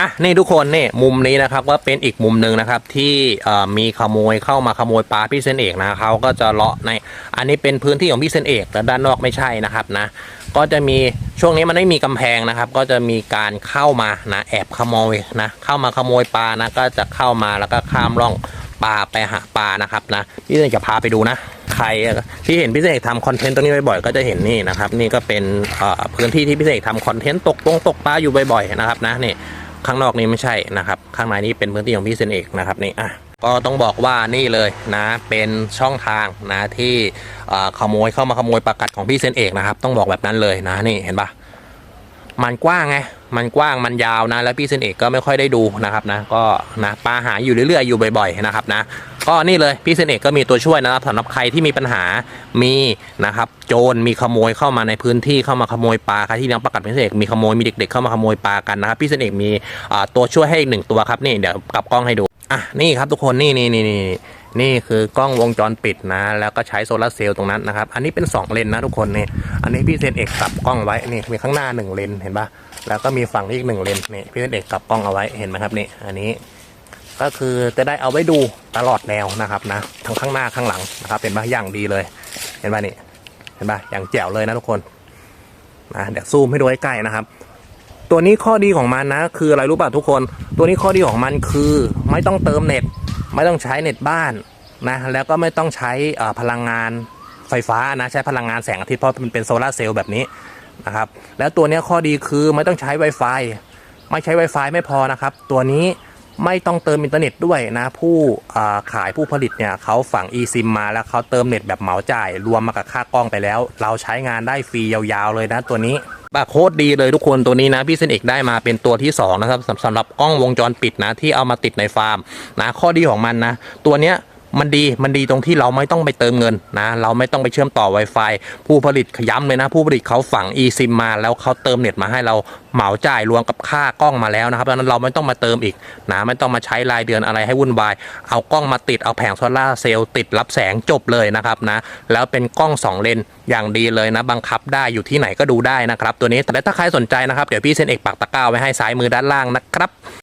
อะนี่ทุกคนนี่มุมนี้นะครับก็เป็นอีกมุมหนึ่งนะครับที่มีขโมยเข้ามาขโมยปลาพี่เซนเอกนะเขาก็จะเลาะในอันนี้เป็นพื้นที่ของพี่เซนเอกแต่ด้านนอกไม่ใช่นะครับนะ ก็จะมีช่วงนี้มันไม่มีกำแพงนะครับ ก็จะมีการเข้ามานะแอบขโมยนะเข้ามาขโมยปลานะก็จะเข้ามาแล้วก็ข้ามร่องปลาไปหาปลานะครับนะพี่เซนจะพาไปดูนะใครที่เห็นพี่เสกทำคอนเทนต์ตรงนี้บ่อยๆก็จะเห็นนี่นะครับ นี่ก็เป็นพื้นที่ที่พี่เสกทำคอนเทนต์ตกตรงตกปลาอยู่บ่อยๆนะครับนะนี่ ข้างนอกนี้ไม่ใช่นะครับ ข้างในนี้เป็นพื้นที่ของพี่เซนเอกนะครับนี่อะก็ต้องบอกว่านี่เลยนะเป็นช่องทางนะที่ขโมยเข้ามาขโมยประกัดของพี่เซนเอกนะครับ ต้องบอกแบบนั้นเลยนะนี่เห็นปะมันกว้างไงมันกว้างมันยาวนะ แล้วพี่เซนเอกก็ไม่ค่อยได้ดูนะครับนะก็นะปลาหาอยู่เรื่อยๆอยู่บ่อยๆนะครับนะ ก็นี่เลยพี่เซนเอกก็มีตัวช่วยนะครับสำหรับใครที่มีปัญหามีนะครับโจรมีขโมยเข้ามาในพื้นที่เข้ามาขโมยปลาใครที่เลี้ยงปลากัดพี่เซนเอกมีขโมยมีเด็กๆเข้ามาขโมยปลากันนะครับพี่เซนเอกมีตัวช่วยให้อีกหนึ่งตัวครับนี่เดี๋ยวกลับกล้องให้ดูอะนี่ครับทุกคนนี่นี่นี่นี่นี่คือกล้องวงจรปิดนะ แล้วก็ใช้โซลาร์เซลล์ตรงนั้นนะครับ อันนี้เป็น 2 เลนนะทุกคนนี่ อันนี้พี่เซนเอกกลับกล้องไว้นี่มีข้างหน้า 1 เลนเห็นปะแล้วก็มีฝั่งนี้อีกหนึ่งเลนนี่พี่เซนเอกกลับกล้องเอาไว้เห็นไหมครับนี่อันนี้ ก็คือจะได้เอาไว้ดูตลอดแนวนะครับนะทั้งข้างหน้าข้างหลังนะครับเป็นปะอย่างดีเลย เห็นปะนี่เห็นปะอย่างแจ๋วเลยนะทุกคนนะเดี๋ยวซูมให้ดูใกล้ๆนะครับ ตัวนี้ข้อดีของมันนะ คืออะไรรู้ป่ะทุกคน ตัวนี้ข้อดีของมันคือไม่ต้องเติมเน็ต ไม่ต้องใช้เน็ตบ้านนะแล้วก็ไม่ต้องใช้พลังงานไฟฟ้านะใช้พลังงานแสงอาทิตย์เพราะมันเป็นโซลาร์เซลล์แบบนี้นะครับแล้วตัวนี้ข้อดีคือไม่ต้องใช้ Wi-Fi ไม่ใช้ Wi-Fi ไม่พอนะครับ ตัวนี้ ไม่ต้องเติมอินเทอร์เน็ตด้วยนะผู้ขายผู้ผลิตเนี่ยเขาฝัง eSIM มาแล้วเขาเติมเน็ตแบบเหมาจ่าย รวมมากับค่ากล้องไปแล้ว เราใช้งานได้ฟรียาวๆเลยนะตัวนี้บาโคตรดีเลยทุกคนตัวนี้นะพี่เซนเอกได้มาเป็นตัวที่สองนะครับสำสำหรับกล้องวงจรปิดนะที่เอามาติดในฟาร์มนะข้อดีของมันนะตัวเนี้ย มันดีมันดีตรงที่เราไม่ต้องไปเติมเงินนะเราไม่ต้องไปเชื่อมต่อ Wi-Fi ผู้ผลิตย้ำเลยนะ ผู้ผลิตเขาฝัง eSIM มาแล้วเขาเติมเน็ตมาให้เราเหมาจ่ายรวมกับค่ากล้องมาแล้วนะครับดังนั้นเราไม่ต้องมาเติมอีกนะไม่ต้องมาใช้รายเดือนอะไรให้วุ่นวาย เอากล้องมาติดเอาแผงโซลาเซลล์ติดรับแสงจบเลยนะครับนะแล้วเป็นกล้อง 2 เลนอย่างดีเลยนะบังคับได้อยู่ที่ไหนก็ดูได้นะครับตัวนี้แต่ถ้าใครสนใจนะครับเดี๋ยวพี่เซนเอกปักตะกร้าไว้ให้ซ้ายมือด้านล่างนะครับ